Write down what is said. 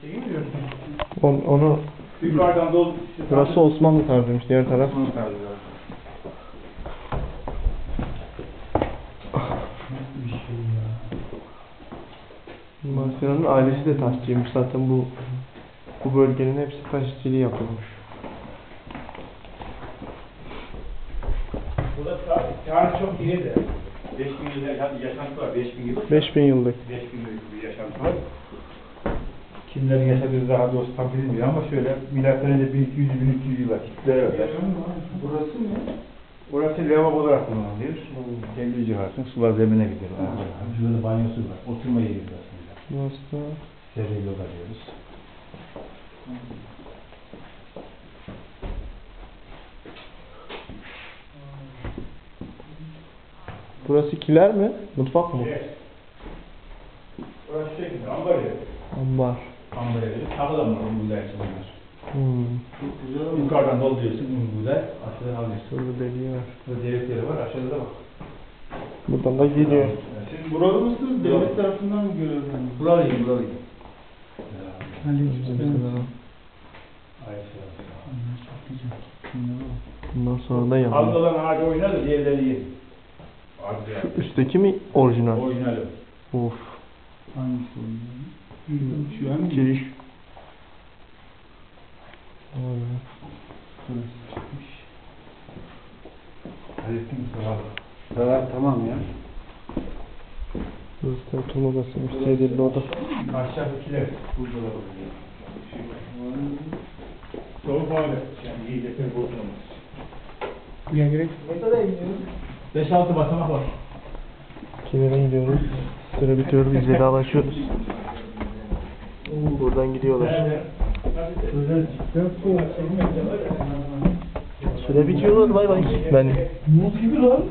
Şeyi mi diyorsun? On, onu Yukarıdan dolu. burası Osmanlı tarzıymış. Diğer taraf şey ya. Mimar Sinan'ın ailesi de taşçıymış. Zaten bu bu bölgenin hepsi taş işçiliği yapılmış. Burada ta- tarih çok iyi de. 5000 yıl yaşantı var. 5000 yıl. 5000 yıllık. 5000 yıllık bir yaşantı var. Kimlerin yaşadığı daha doğrusu tam bilinmiyor ama şöyle milattan önce 1200-1300 yıllar Hitler var. Burası mı? Burası lavabo olarak kullanılıyor. Kendi ciharsın sular zemine gidiyor. Şurada banyosu var. Oturma yeri aslında. Burası da Serreli oda diyoruz. Burası kiler mi? Mutfak mı? Evet. Burası şey ambar yeri. Ambar. Kapıda mı bu buğday bunlar? Hmm. Çok güzel ama. Yukarıdan dolduruyorsun un buğday, aşağıdan alıyorsun. Şurada deliği var. Burada delikleri var, aşağıda da bak. Buradan da gidiyor. Siz Buralı mısınız? Devlet tarafından mı görevlendiniz? Buralıyım, buralıyım. Bundan sonra da yanıyor. Fazla olan ağacı oynar da diğerleri yer. Yani. Üstteki mi orijinal? Orijinali. Of. Hangisi oluyor? An Giriş. Hallettin Mustafa. Buralar tamam ya. Da oturma odasıymış. Sedirli oda. Aşağıdakiler. Burada da. Soğuk hali. Yani yiyecekler bozulmaz. Ya gerek. Ne kadar gidiyoruz? 5-6 basamak var. Kilere gidiyoruz. Süre bitiyor. Biz vedalaşıyoruz. Buradan gidiyorlar. Süre bitiyor. Bay bay. Ben Muz gibi lan.